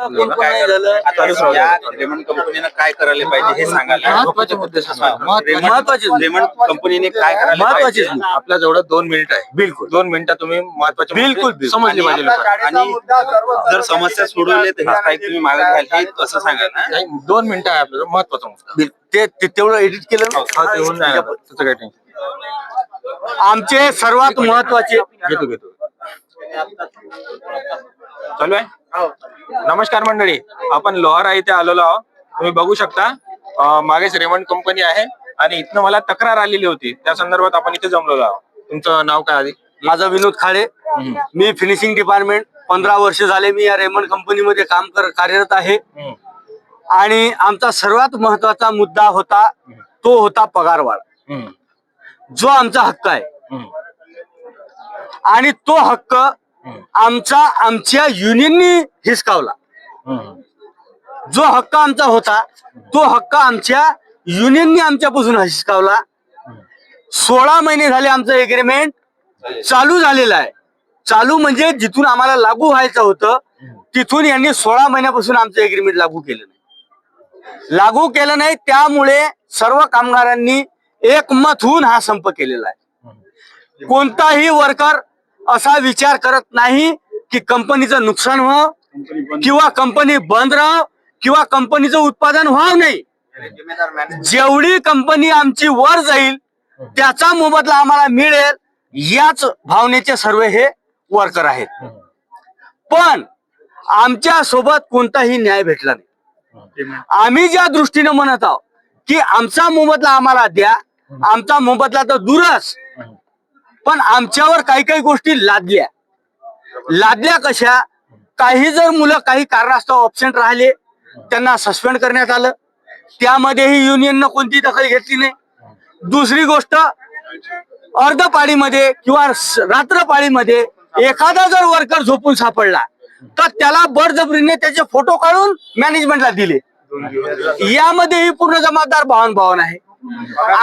कोण कोण नाही झालं. आता या रेमंड कंपनीनं काय करायला पाहिजे हे सांगायला महत्त्वाचे मुद्दे सांगा. महत्वाचे- महत्त्वाचे मुद्दे. रेमंड कंपनीने काय करायला महत्त्वाचे. आपल्या जवळ दोन मिनिट आहे. बिलकुल. दोन मिनिटात तुम्ही महत्त्वाचे बिलकुल, मुद्दे. समजले पाहिजे लोकांना. आणि जर समस्या सोडवली तर हे स्थायिक तुम्ही मागे घ्याल हे कसं सांगा ना नाही, दोन मिनिटं आहे आपल्याला महत्त्वाचा मुद्दा. बिल- ते ते- तेवढं एडिट केलं ना? हा, ते होऊन जाणार. त्याचं काही टेन्शन आमचे सर्वात महत्त्वाचे घेतो घेतो. चालू आहे? नमस्कार मंडळी आपण लोहारा इथे आलेलो आहोत. तुम्ही बघू शकता मागेच रेमंड कंपनी आहे आणि इथनं मला तक्रार आलेली होती. त्या संदर्भात आपण इथे जमलेलो आहोत. तुमचं नाव काय आधी? माझं विनोद खाडे. मी फिनिशिंग डिपार्टमेंट पंधरा वर्ष झाले मी या रेमंड कंपनीमध्ये काम कर कार्यरत आहे. आणि आमचा सर्वात महत्त्वाचा मुद्दा होता तो होता पगारवाढ. जो आमचा हक्क आहे. आणि तो हक्क आमचा आमच्या युनियननी हिसकावला. जो हक्क आमचा होता तो हक्क आमच्या युनियननी आमच्यापासून हिसकावला. सोळा महिने झाले आमचं एग्रीमेंट चालू झालेलं आहे. चालू म्हणजे जिथून आम्हाला लागू व्हायचं होतं तिथून यांनी सोळा महिन्यापासून आमचं एग्रीमेंट लागू केलं नाही. लागू केलं नाही त्यामुळे सर्व कामगारांनी एकमत होऊन हा संप केलेला आहे. कोणताही वर्कर असा विचार करत नाही की कंपनीचं नुकसान व्हावं किंवा कंपनी बंद राहावं किंवा कंपनीचं उत्पादन व्हावं नाही. जेवढी कंपनी आमची वर जाईल त्याचा मोबदला आम्हाला मिळेल याच भावनेचे सर्व हे वर्कर आहेत. पण आमच्यासोबत कोणताही न्याय भेटला नाही. आम्ही ज्या दृष्टीने म्हणत आहोत की आमचा मोबदला आम्हाला द्या आमचा मोबदला तर दूरच. पण आमच्यावर काही काही गोष्टी लादल्या. लादल्या कशा? काही जर मुलं काही कारणास्तव ऑप्शन राहिले त्यांना सस्पेंड करण्यात आलं. त्यामध्येही युनियननं कोणती दखल घेतली नाही. दुसरी गोष्ट अर्धपाळीमध्ये किंवा रात्रपाळीमध्ये एखादा जर वर्कर झोपून सापडला तर त्याला बळजबरीने त्याचे फोटो काढून मॅनेजमेंटला दिले. यामध्येही पूर्ण जबाबदार भावन भावन आहे.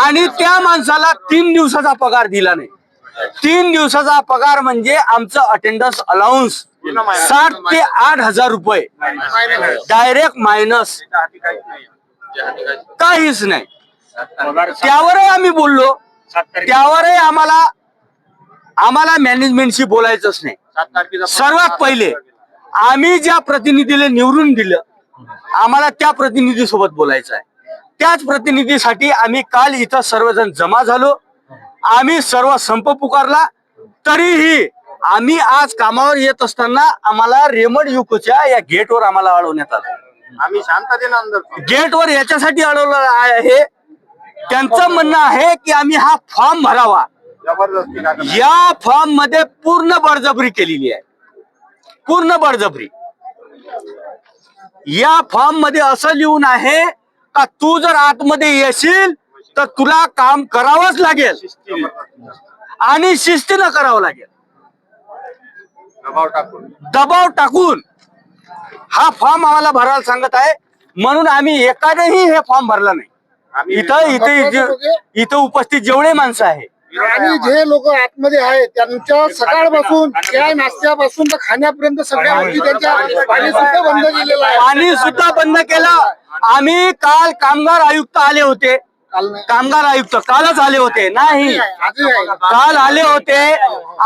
आणि त्या माणसाला तीन दिवसाचा पगार दिला नाही. तीन दिवसाचा पगार म्हणजे आमचं अटेंडन्स अलाउन्स साठ ते आठ हजार रुपये. डायरेक्ट मायनस काहीच नाही. त्यावरही आम्ही बोललो. त्यावरही आम्हाला आम्हाला मॅनेजमेंटशी बोलायचंच नाही. सर्वात पहिले आम्ही ज्या प्रतिनिधीला निवडून दिलं आम्हाला त्या प्रतिनिधी सोबत बोलायचं आहे. त्याच प्रतिनिधीसाठी आम्ही काल इथं सर्वजण जमा झालो. आम्ही सर्व संप पुकारला तरीही आम्ही आज कामावर येत असताना आम्हाला रेमड युकोच्या या गेटवर आम्हाला अडवण्यात आलं. आम्ही शांततेनं अंदर गेटवर याच्यासाठी अडवलं आहे. त्यांचं म्हणणं आहे की आम्ही हा फॉर्म भरावा. या फॉर्ममध्ये पूर्ण बळजबरी केलेली आहे. पूर्ण बळजबरी. या फॉर्ममध्ये असं लिहून आहे का तू जर आतमध्ये येशील तर तुला काम करावंच लागेल. आणि शिस्तीनं करावं लागेल. दबाव टाकून. दबाव टाकून हा फॉर्म आम्हाला भरायला सांगत आहे. म्हणून आम्ही एकानेही हे फॉर्म भरला नाही. इथं इथे इथे- उपस्थित जेवढे माणसं आहे आणि जे लोक आतमध्ये आहेत त्यांच्या सकाळपासून त्या नाश्त्यापासून तर खाण्यापर्यंत सगळ्या गोष्टी त्यांच्या पाणी सुद्धा बंद केलेलं आहे. पाणी सुद्धा बंद केलं. आम्ही काल कामगार आयुक्त आले होते. कामगार आयुक्त कालच आले होते नाही. काल आले होते.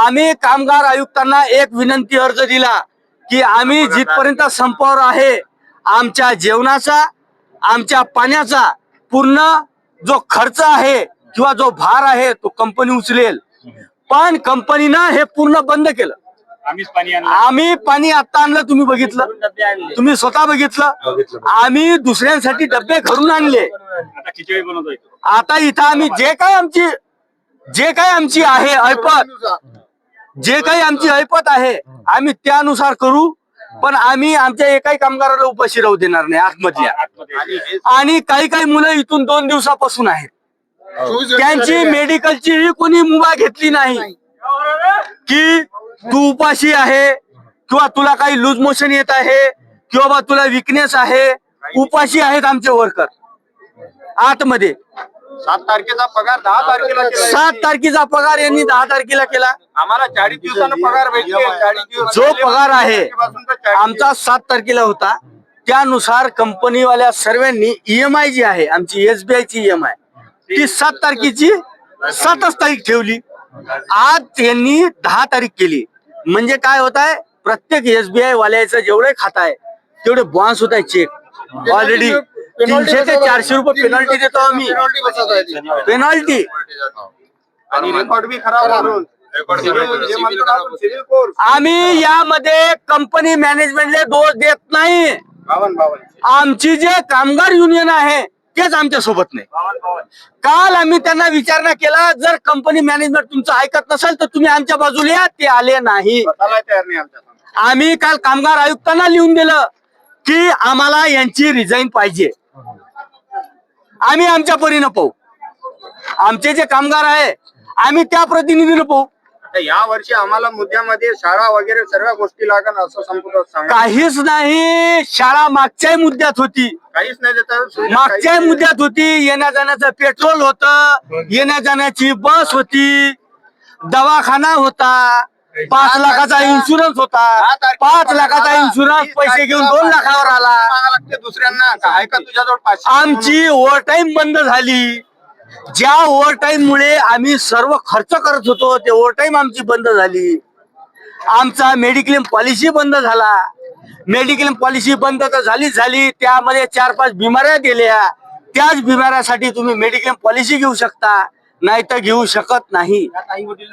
आम्ही कामगार आयुक्तांना एक विनंती अर्ज दिला की आम्ही जिथपर्यंत संपावर आहे आमच्या जेवणाचा आमच्या पाण्याचा पूर्ण जो खर्च आहे किंवा जो भार आहे तो कंपनी उचलेल. पण कंपनीनं हे पूर्ण बंद केलं. आम्ही पाणी आता आणलं तुम्ही बघितलं. तुम्ही स्वतः बघितलं. आम्ही दुसऱ्यांसाठी डबे घरून आणले. आता इथं आम्ही जे काय आमची जे काय आमची आहे ऐपत जे काही आमची ऐपत आहे आम्ही त्यानुसार करू. पण आम्ही आमच्या एकाही कामगाराला उपाशी राहू देणार नाही आतमधल्या आणि काही काही मुलं इथून दोन दिवसापासून आहेत. घंटे त्यांची. मेडिकलची कोणी मुभा घेतली नाही. की तू उपाशी आहे किंवा तुला काही लूज मोशन येत आहे किंवा बा तुला विकनेस आहे उपाशी आहेत आमचे वर्कर आतमध्ये. सात तारखेचा पगार दहा तारखेला केला. सात तारखेचा पगार यांनी दहा तारखेला केला. आम्हाला चाळीस दिवसानं पगार भेटले चाळीस दिवस जो पगार आहे आमचा सात तारखेला होता. त्यानुसार कंपनीवाल्या सर्वांनी ईएमआय जी आहे आमची एसबीआय ची ईएमआय ती सात तारखेची सातच तारीख ठेवली. आज त्यांनी दहा तारीख केली. म्हणजे काय होत आहे प्रत्येक एसबीआय वाल्याचं जेवढे खात आहे तेवढे बॉन्स होत आहे चेक ऑलरेडी तीनशे ते चारशे रुपये पेनल्टी देतो आम्ही. पेनॉल्टी आम्ही यामध्ये कंपनी मॅनेजमेंटले दोष देत नाही. आमची जे कामगार युनियन आहे तेच आमच्यासोबत नाही. काल आम्ही त्यांना विचारणा केला जर कंपनी मॅनेजमेंट तुमचं ऐकत नसेल तर तुम्ही आमच्या बाजूला या ते आले नाही. आम्ही काल कामगार आयुक्तांना लिहून दिलं की आम्हाला यांची रिझाईन पाहिजे. आम्ही आमच्या परीनं पाहू. आमचे जे कामगार आहे आम्ही त्या प्रतिनिधीनं पाहू. आता या वर्षी आम्हाला मुद्द्यामध्ये शाळा वगैरे सर्व गोष्टी लागण असं संपूर्ण सांगा. काहीच नाही. शाळा मागच्याही मुद्द्यात होती. काहीच नाही देतात मागच्या मुद्द्यात होती. येण्या जाण्याचं पेट्रोल होतं. येण्या जाण्याची बस होती. दवाखाना होता. पाच लाखाचा इन्शुरन्स होता. पाच लाखाचा इन्शुरन्स पैसे घेऊन दोन लाखावर आला. दुसऱ्यांना. काय का तुझ्याजवळ पाचशे? आमची ओव्हर टाइम बंद झाली. ज्या ओव्हर मुळे आम्ही सर्व खर्च करत होतो ते ओव्हरटाईम आमची बंद झाली. आमचा मेडिक्लेम पॉलिसी बंद झाला. मेडिक्लेम पॉलिसी बंद तर झालीच झाली त्यामध्ये चार पाच बिमाऱ्या गेल्या. त्याच बिमाऱ्यासाठी तुम्ही मेडिक्लेम पॉलिसी घेऊ शकता नाही तर घेऊ शकत नाही.